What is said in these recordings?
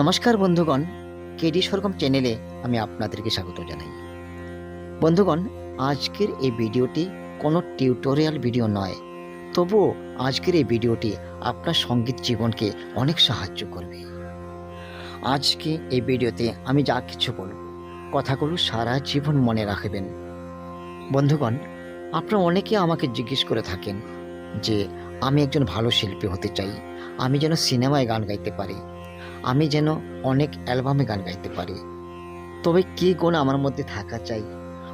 নমস্কার বন্ধুগণ, কেডি সরগম চ্যানেলে আমি আপনাদেরকে স্বাগত জানাই। বন্ধুগণ, আজকের এই ভিডিওটি কোনো টিউটোরিয়াল ভিডিও নয়, তবুও আজকের এই ভিডিওটি আপনার সংগীত জীবনকে অনেক সাহায্য করবে। আজকে এই ভিডিওতে আমি যা কিছু বলব, কথাগুলো সারা জীবন মনে রাখবেন। বন্ধুগণ, আপনারা অনেকে আমাকে জিজ্ঞেস করে থাকেন যে, আমি একজন ভালো শিল্পী হতে চাই, আমি যেন সিনেমায় গান গাইতে পারি। আমি যেন অনেক অ্যালবামে গান গাইতে পারি। তবে কি গুণ আমার মধ্যে থাকা চাই,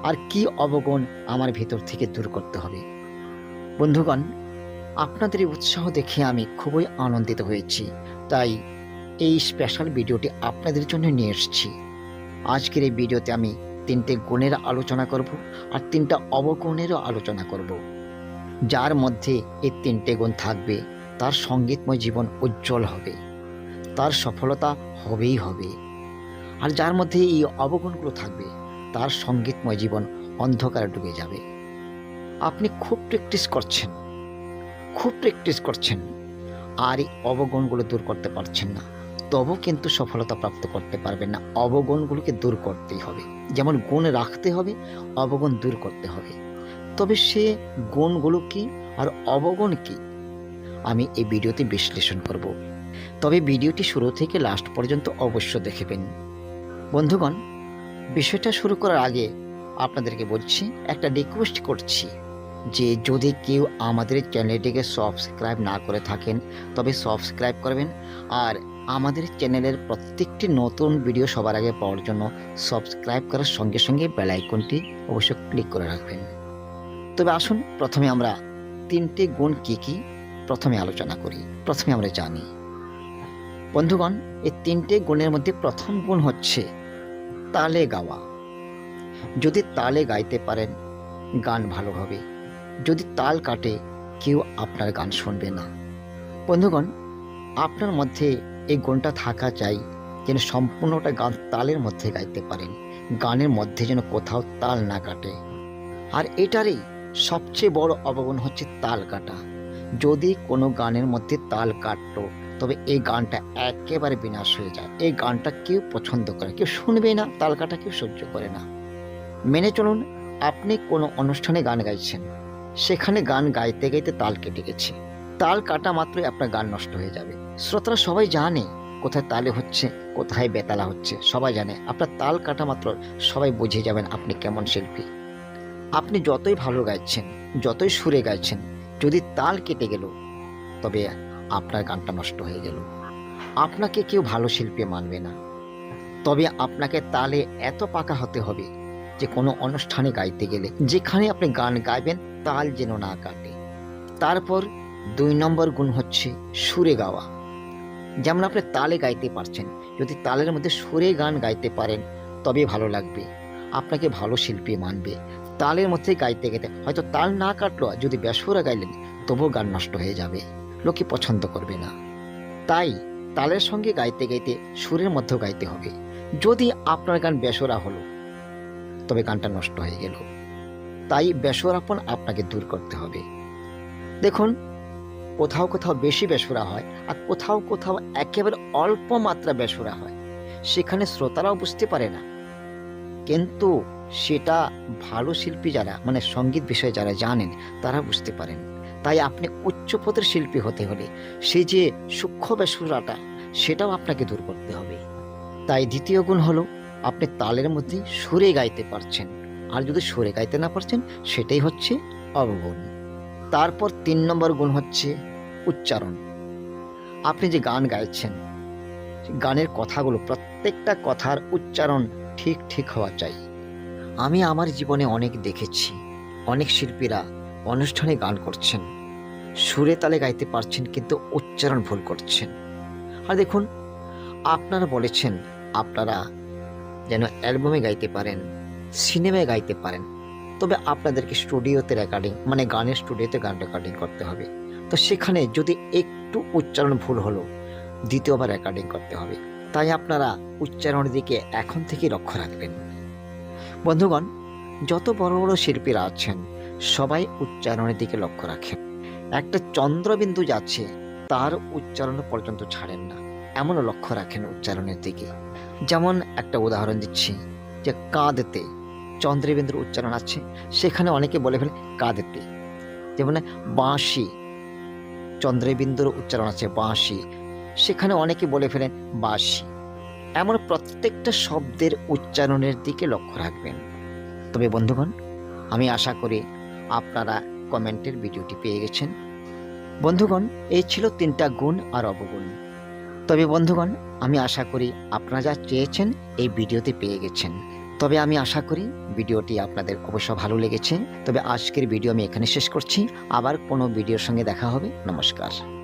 আর কি অবগুণ আমার ভেতর থেকে দূর করতে হবে? বন্ধুগণ, আপনাদের উৎসাহ দেখে আমি খুবই আনন্দিত হয়েছি। তাই এই স্পেশাল ভিডিওটি আপনাদের জন্য নিয়ে এসেছি। আজকের এই ভিডিওতে আমি তিনটে গুণের আলোচনা করব আর তিনটা অবগুণেরও আলোচনা করব। যার মধ্যে এই তিনটে গুণ থাকবে, তার সঙ্গীতময় জীবন উজ্জ্বল হবে। তার সফলতা হবেই হবে। আর যার মধ্যে এই অবগুণগুলো থাকবে, তার সঙ্গীতময় জীবন অন্ধকারে ডুবে যাবে। আপনি খুব প্র্যাকটিস করছেন। খুব প্র্যাকটিস করছেন। আর এই অবগুণগুলো দূর করতে পারছেন না। তবু কিন্তু সফলতা প্রাপ্ত করতে পারবেন না। অবগুণগুলোকে দূর করতেই হবে। যেমন গুণ রাখতে হবে, অবগুণ দূর করতে হবে। তবে সে গুণগুলো কি আর অবগুণ কি? আমি এই ভিডিওতে বিশ্লেষণ করব। তবে ভিডিওটি শুরু থেকে লাস্ট পর্যন্ত অবশ্য দেখবেন বন্ধুগণ, বিষয়টা শুরু করার আগে আপনাদেরকে বলছি, একটা রিকোয়েস্ট করছি যে যদি কেউ আমাদের চ্যানেলটিকে সাবস্ক্রাইব না করে থাকেন, তবে সাবস্ক্রাইব করবেন। আর আমাদের চ্যানেলের প্রত্যেকটি নতুন ভিডিও সবার আগে পাওয়ার জন্য সাবস্ক্রাইব করার সঙ্গে সঙ্গে বেল আইকনটি অবশ্য ক্লিক করে রাখবেন। তবে আসুন, প্রথমে আমরা তিনটে গুণ কি কি প্রথমে আলোচনা করি। প্রথমে আমরা জানি বন্ধুগণ, এই তিনটে গুণের মধ্যে প্রথম গুণ হচ্ছে তালে গাওয়া। যদি তালে গাইতে পারেন, গান ভালো হবে। যদি তাল কাটে, কেউ আপনার গান শুনবে না। বন্ধুগণ, আপনার মধ্যে এই গুণটা থাকা চাই, যেন সম্পূর্ণটা গান তালের মধ্যে গাইতে পারেন। গানের মধ্যে যেন কোথাও তাল না কাটে। আর এটারই সবচেয়ে বড় অবগুণ হচ্ছে তাল কাটা। যদি কোনো গানের মধ্যে তাল কাটতো তবে এই গানটা একেবারে বিনাশ হয়ে যায়। এই গানটা কেউ পছন্দ করে কেউ শুনবে না তাল কাটা কেউ সহ্য করে না। মেনে চলুন, আপনি কোনো অনুষ্ঠানে গান গাইছেন, সেখানে গান গাইতে গাইতে তাল কেটে গেছে। তাল কাটা মাত্রই আপনার গান নষ্ট হয়ে যাবে। শ্রোতারা সবাই জানে কোথায় তালে হচ্ছে, কোথায় বেতালা হচ্ছে, সবাই জানে। আপনার তাল কাটা মাত্র সবাই বুঝে যাবেন আপনি কেমন শিল্পী। আপনি যতই ভালো গাইছেন, যতই সুরে গাইছেন, যদি তাল কেটে গেল, তবে আপনার গানটা নষ্ট হয়ে গেল। আপনাকে কেউ ভালো শিল্পী মানবে না। তবে আপনাকে তালে এত পাকা হতে হবে যে কোনো অনুষ্ঠানে গাইতে গেলে যেখানে আপনি গান গাইবেন তাল যেন না কাটে। তারপর দুই নম্বর গুণ হচ্ছে সুরে গাওয়া। যেমন আপনি তালে গাইতে পারছেন, যদি তালের মধ্যে সুরে গান গাইতে পারেন, তবে ভালো লাগবে। আপনাকে ভালো শিল্পী মানবে। তালের মধ্যে গাইতে গেতে হয়তো তাল না কাটলো, যদি বেসুরা গাইলেন, তবুও গান নষ্ট হয়ে যাবে। লোকে পছন্দ করবে না। তাই তালের সঙ্গে গাইতে গাইতে সুরের মধ্যেও গাইতে হবে। যদি আপনার গান বেসরা হলো, তবে গানটা নষ্ট হয়ে গেল। তাই বেসরাপন আপনাকে দূর করতে হবে। দেখুন, কোথাও কোথাও বেশি বেসরা হয় আর কোথাও কোথাও একেবারে অল্প মাত্রা বেসরা হয়। সেখানে শ্রোতারাও বুঝতে পারে না। কিন্তু সেটা ভালো শিল্পী যারা মানে সংগীত বিষয়ে যারা জানেন, তারা বুঝতে পারেন। তাই আপনি উচ্চপদের শিল্পী হতে হলে সেই যে সূক্ষ্ম বেসুরাটা সেটাও আপনাকে দূর করতে হবে। তাই দ্বিতীয় গুণ হলো, আপনি তালের মধ্যে সুরে গাইতে পারছেন। আর যদি সুরে গাইতে না পারছেন, সেটাই হচ্ছে অবগুণ। তারপর তিন নম্বর গুণ হচ্ছে উচ্চারণ। আপনি যে গান গাইছেন গানের কথাগুলো, প্রত্যেকটা কথার উচ্চারণ ঠিক ঠিক হওয়া চাই। আমি আমার জীবনে অনেক দেখেছি, অনেক শিল্পীরা অনুষ্ঠানে গান করছেন। সুরে তালে গাইতে পারছেন কিন্তু উচ্চারণ ভুল করছেন। আর দেখুন, আপনারা বলেছেন আপনারা যেন অ্যালবামে গাইতে পারেন, সিনেমায় গাইতে পারেন। তবে আপনাদেরকে স্টুডিওতে রেকর্ডিং মানে গানের স্টুডিওতে গান রেকর্ডিং করতে হবে। তো সেখানে যদি একটু উচ্চারণ ভুল হলো, দ্বিতীয়বার রেকর্ডিং করতে হবে। তাই আপনারা উচ্চারণের দিকে এখন থেকে লক্ষ্য রাখবেন। বন্ধুগণ, যত বড় বড় শিল্পীরা আছেন সবাই উচ্চারণের দিকে লক্ষ্য রাখেন একটা চন্দ্রবিন্দু যাচ্ছে, তার উচ্চারণ পর্যন্ত ছাড়েন না। এমনও লক্ষ্য রাখেন উচ্চারণের দিকে। যেমন একটা উদাহরণ দিচ্ছি যে কাঁদতে চন্দ্রবিন্দুর উচ্চারণ আছে, সেখানে অনেকে বলে ফেলে কাঁদতে। যেমন বাঁশি, চন্দ্রবিন্দুর উচ্চারণ আছে বাঁশি, সেখানে অনেকে বলে ফেলেন বাঁশি। এমন প্রত্যেকটা শব্দের উচ্চারণের দিকে লক্ষ্য রাখবেন। তবে বন্ধুগণ, আমি আশা করি আপনারা কমেন্টের ভিডিওটি পেয়ে গেছেন। বন্ধুগণ, এই ছিল তিনটা গুণ আর অবগুণ। তবে বন্ধুগণ, আমি আশা করি আপনারা যা চেয়েছেন এই ভিডিওতে পেয়ে গেছেন। তবে আমি আশা করি ভিডিওটি আপনাদের অবশ্য ভালো লেগেছে। তবে আজকের ভিডিও আমি এখানে শেষ করছি। আবার কোনো ভিডিওর সঙ্গে দেখা হবে। নমস্কার।